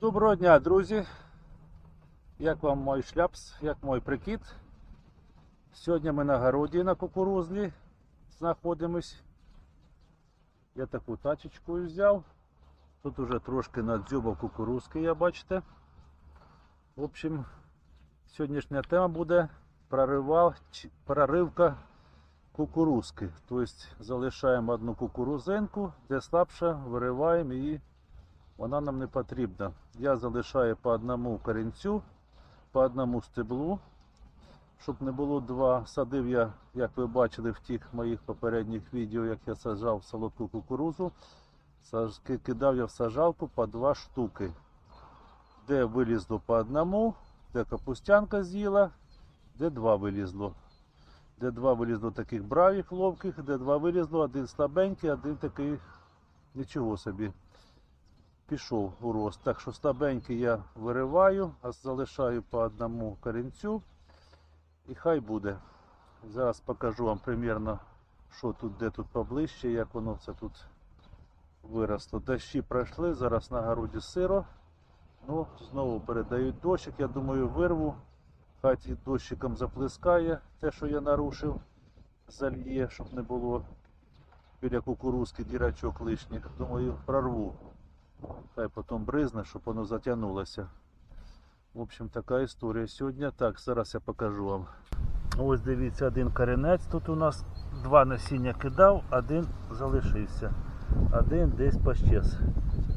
Доброго дня, друзі! Як вам мой шляпс, як мой прикид? Сьогодні ми на городі на кукурузлі знаходимось. Я таку тачечку взяв. Тут уже трошки надзюбав кукурузки, я бачите. В общем, сьогоднішня тема буде проривал, проривка кукурузки. Тобто залишаємо одну кукурузинку, де слабше, вириваємо її вона нам не потрібна. Я залишаю по одному корінцю, по одному стеблу, щоб не було два. Садив я, як ви бачили в тих моїх попередніх відео, як я саджав солодку кукурузу. Кидав я в сажалку по два штуки. Де вилізло по одному, де капустянка з'їла, де два вилізло. Де два вилізло таких бравих ловких, де два вилізло, один слабенький, один такий нічого собі пішов у рост. Так що слабенький я вириваю, а залишаю по одному корінцю. І хай буде. Зараз покажу вам примірно, що тут, де тут поближче, як воно все тут виросло. Дощі пройшли, зараз на городі сиро. Ну, знову передають дощик, я думаю, вирву. Хай і дощиком заплескає те, що я нарушив, зальє, щоб не було біля кукурузки дірачок лишніх. Думаю, прорву. Хай потім бризне, щоб воно затягнулося. В общем, така історія сьогодні. Так, зараз я покажу вам. Ось дивіться, один коренець. Тут у нас два насіння кидав, один залишився. Один десь пощез.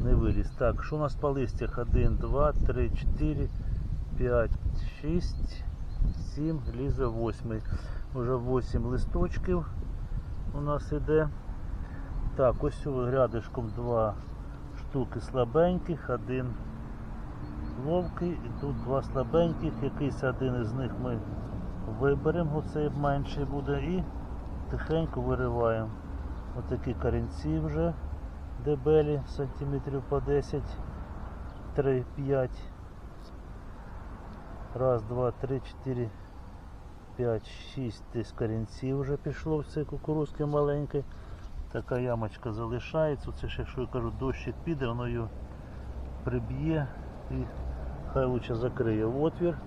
Не виліз. Так, що у нас по листях? 1, 2, 3, 4, 5, 6, 7, лізе 8. Уже 8 листочків у нас іде. Так, ось рядишком два штуки слабеньких, один ловкий, і тут два слабеньких, якийсь один із них ми виберемо, оцей менший буде, і тихенько вириваємо. Отакі корінці вже дебелі, сантиметрів по 10, 3, 5. Раз, два, три, чотири, п'ять, шість десь корінців вже пішло в цей кукурузки маленький. Така ямочка залишається. Це ще, якщо я кажу, дощик піде, воно його приб'є і хай лучше закриє отвір.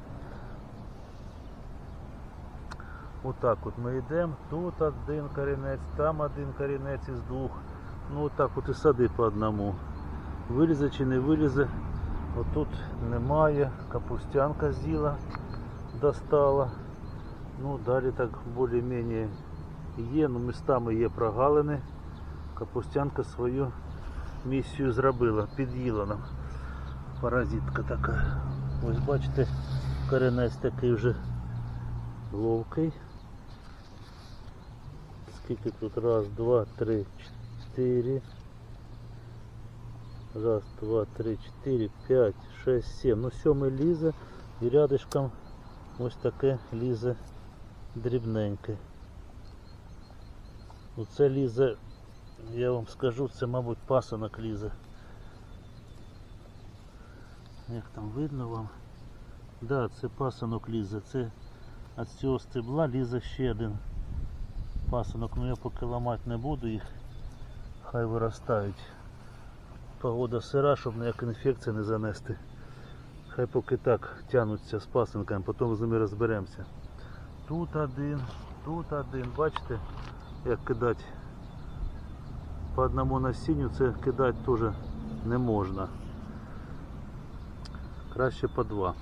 Отак от ми йдемо. Тут один корінець, там один корінець із двох. Ну отак от і сади по одному. Вилізе чи не вилізе. Отут немає. Капустянка з'їла, достала. Ну далі так більш-менш є, ну містами є прогалини. Капустянка свою місію зробила, під'їла нам. Паразитка така. Ось бачите, коренець такий вже ловкий. Скільки тут? Раз, два, три, чотири. Раз, два, три, чотири, п'ять, шесть, сім. Ну сьомий лізе і рядишком ось таке лізе дрібненьке. Оце лізе, я вам скажу, це мабуть пасанок лізе. Як там видно вам? Да, це пасанок лізе. Це від цього стебла лізе ще один пасанок. Ну я поки ламати не буду їх. Хай виростають. Погода сира, щоб ніяка інфекція не занести. Хай поки так тянуться з пасинками, потім з ними розберемося. Тут один, тут один, бачите? як кидати по одному насінню, це кидати теж не можна. Краще по два.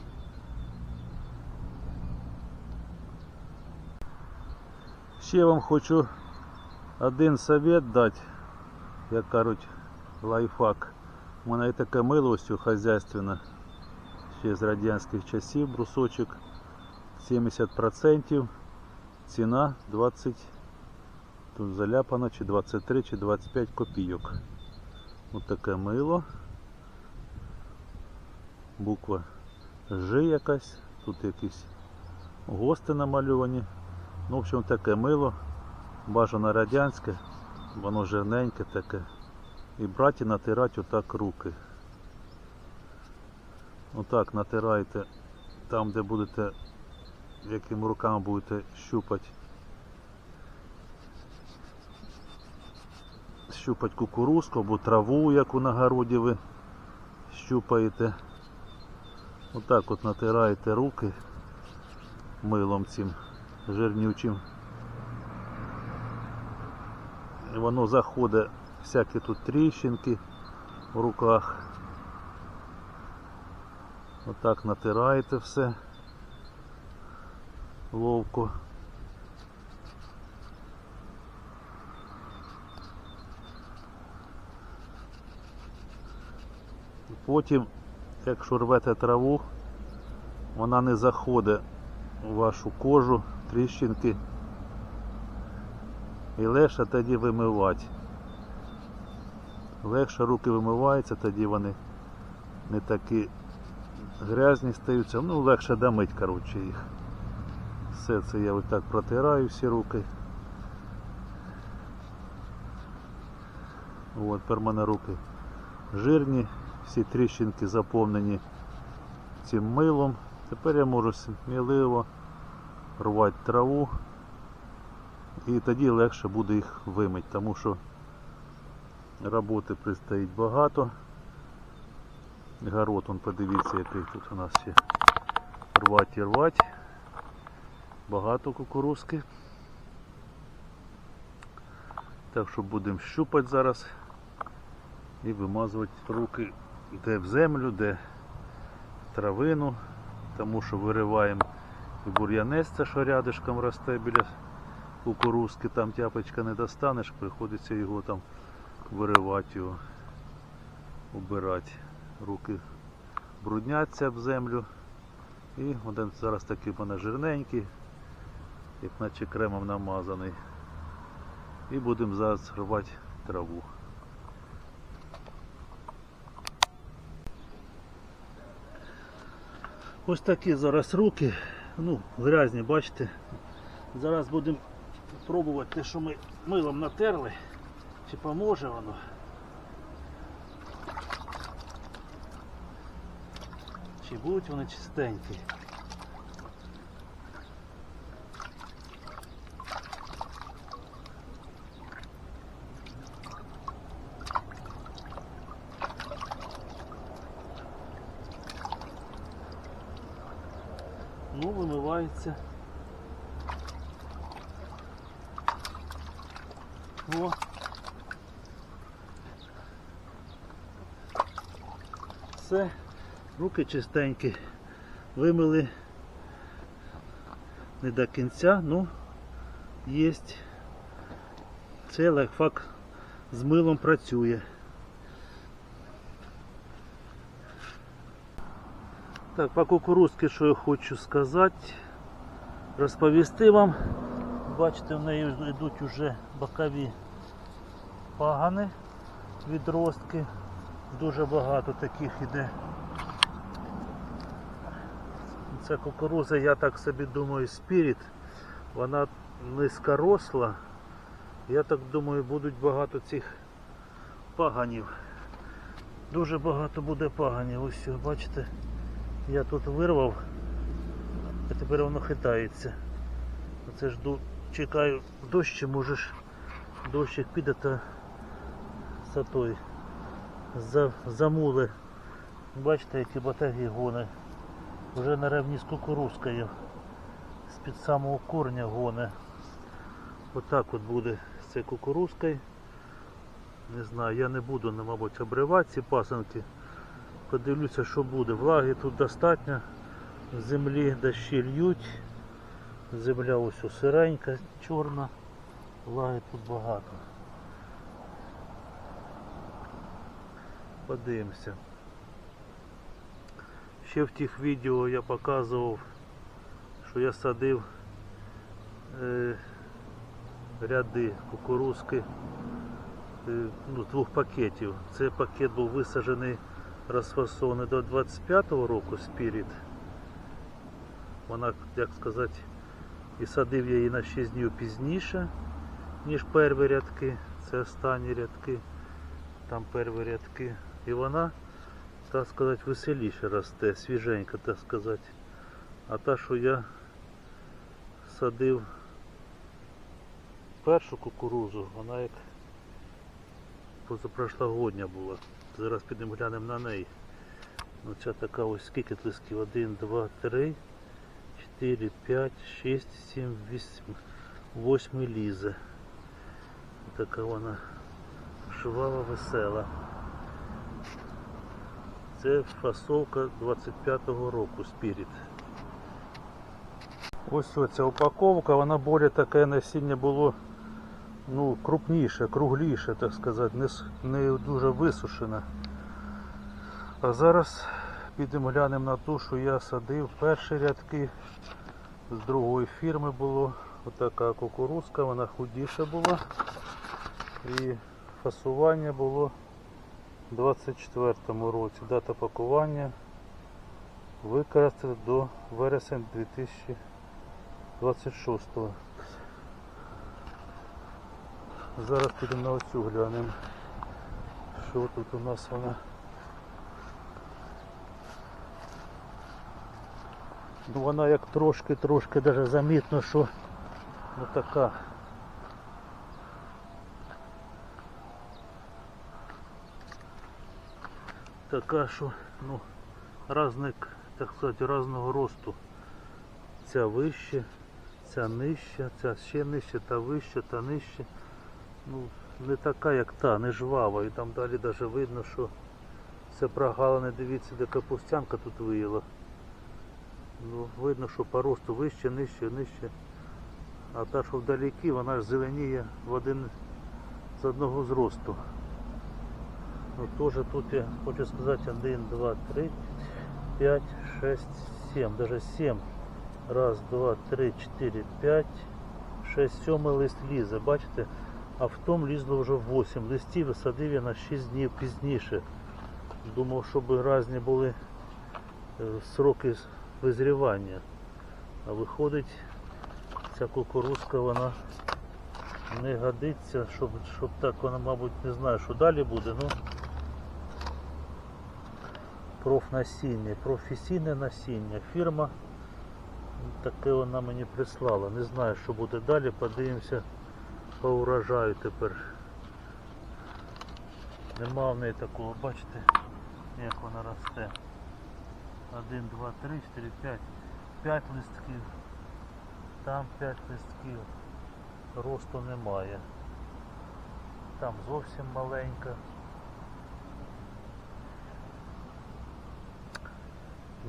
Ще вам хочу один совет дати, як кажуть, лайфхак. У мене є таке мило ось хазяйственне, ще з радянських часів, брусочок 70%, ціна 20 Тут заляпано чи 23 чи 25 копійок. Ось таке мило. Буква Ж якась. Тут якісь гости намальовані. Ну, в общем, таке мило. Бажано радянське, воно жирненьке таке. І брати натирати отак руки. Отак натирайте там, де будете, якими руками будете щупати щупати кукурузку або траву, яку на городі ви щупаєте. Отак от натираєте руки милом цим жирнючим. І воно заходить всякі тут тріщинки в руках. Отак натираєте все ловко. Потім, якщо рвете траву, вона не заходить у вашу кожу, тріщинки. І легше тоді вимивати. Легше руки вимиваються, тоді вони не такі грязні стаються, ну легше домить, коротше, їх. Все це я отак протираю всі руки. От, тепер в мене руки жирні, всі тріщинки заповнені цим милом. Тепер я можу сміливо рвати траву і тоді легше буде їх вимити, тому що роботи предстоїть багато. Город, он подивіться, який тут у нас ще рвать і рвать. Багато кукурузки. Так що будемо щупати зараз і вимазувати руки де в землю, де травину, тому що вириваємо і бур'янець, що рядишком росте біля кукурузки, там тяпочка не достанеш, приходиться його там виривати його, убирати. Руки брудняться в землю. І один зараз такий в мене жирненький, як наче кремом намазаний. І будемо зараз рвати траву. Ось такі зараз руки, ну, грязні, бачите. Зараз будемо пробувати те, що ми милом натерли, чи поможе воно. Чи будуть вони чистенькі? Ну, вимивається. О. Все, руки чистенькі. Вимили не до кінця, ну є. Цей лайфхак з милом працює. Так, по кукурузці, що я хочу сказати, розповісти вам. Бачите, в неї йдуть уже бокові пагани, відростки. Дуже багато таких іде. Це кукуруза, я так собі думаю, спіріт. Вона низькоросла. Я так думаю, будуть багато цих паганів. Дуже багато буде паганів. Ось бачите, я тут вирвав, а тепер воно хитається. Оце жду, чекаю дощ, чи може ж дощик піде та сатой. За, замули. Бачите, які батаги гони. Вже на рівні з кукурузкою. З-під самого корня гоне. Отак от буде з цією кукурузкою. Не знаю, я не буду, ну, мабуть, обривати ці пасанки. Подивлюся, що буде. Влаги тут достатньо. Землі дощі льють. Земля ось сиренька, чорна. Влаги тут багато. Подивимося. Ще в тих відео я показував, що я садив е, ряди кукурузки е, ну, двох пакетів. Цей пакет був висаджений розфасований до 25-го року спіріт. Вона, як сказати, і садив я її на 6 днів пізніше, ніж перві рядки. Це останні рядки, там перві рядки. І вона, так сказати, веселіше росте, свіженька, так сказати. А та, що я садив першу кукурузу, вона як позапрошлогодня була. Зараз підемо глянемо на неї. Ну ця така ось скільки листків? 1, 2, 3, 4, 5, 6, 7, 8. 8 лізе. Така вона жвава, весела. Це фасовка 25-го року Spirit. Ось ця упаковка, вона більш таке насіння було ну, крупніше, кругліше, так сказати, не, не дуже висушене. А зараз підемо глянемо на ту, що я садив перші рядки. З другої фірми було отака кукурузка, вона худіша була. І фасування було у 24 році. Дата пакування використати до вересня 2026. Зараз підемо на оцю глянемо. Що тут у нас вона? Ну вона як трошки-трошки даже замітно, що ну така. Така, що ну разник, так сказати, разного росту. Ця вище, ця нижча, ця ще нижче, та вище, та нижче. Ну, не така, як та, не жвава. І там далі даже видно, що це прогалини, дивіться, де капустянка тут виїла. Ну, видно, що по росту вище, нижче, нижче. А та, що вдалекі, вона ж зеленіє в один з одного зросту. Ну теж тут я хочу сказати 1, 2, 3, 5, 6, 7, даже 7. Раз, два, три, 4, 5, 6, 7 лист лізе, бачите? А в тому лізло вже 8 листів, висадив я на 6 днів пізніше. Думав, щоб різні були е, сроки визрівання. А виходить, ця кукурузка вона не годиться, щоб, щоб так вона, мабуть, не знаю, що далі буде. Ну, профнасіння, професійне насіння. Фірма таке вона мені прислала. Не знаю, що буде далі. Подивимося по урожаю тепер. Нема в неї такого, бачите, як вона росте. 1, 2, 3, 4, 5. 5 листків. Там 5 листків. Росту немає. Там зовсім маленька.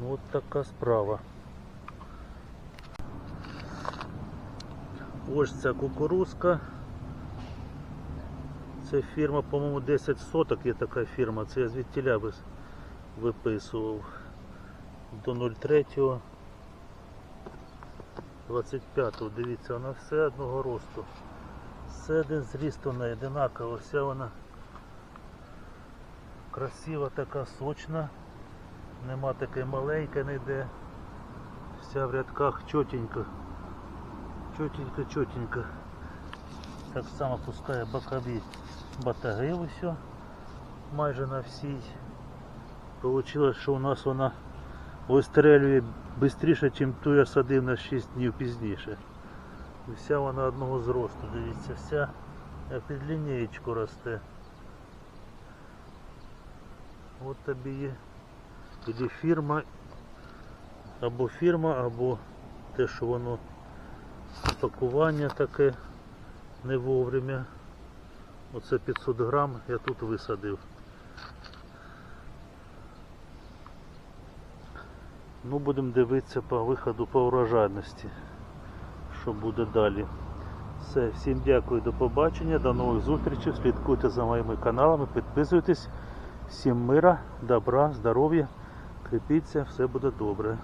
Ну от така справа. Ось ця кукурузка. Це фірма, по-моєму, 10 соток є така фірма. Це я звідтіля виписував до 03 25 Дивіться, вона все одного росту. Все один зріст неї одинаково. Вся вона красива, така сочна. Нема такої маленька ніде. Вся в рядках чотенько. Чотенько, чотенько. Так само пускає бокові батаги ось. Майже на всій. Получилось, що у нас вона вистрелює швидше, ніж ту я садив на 6 днів пізніше. І вся вона одного зросту, дивіться, вся під лінієчку росте. От тобі є тоді фірма, або фірма, або те, що воно пакування таке не вовремя. Оце 500 грам я тут висадив. Ну, будемо дивитися по виходу по урожайності, що буде далі. Все, всім дякую, до побачення, до нових зустрічей. Слідкуйте за моїми каналами, підписуйтесь. Всім мира, добра, здоров'я, крепіться, все буде добре.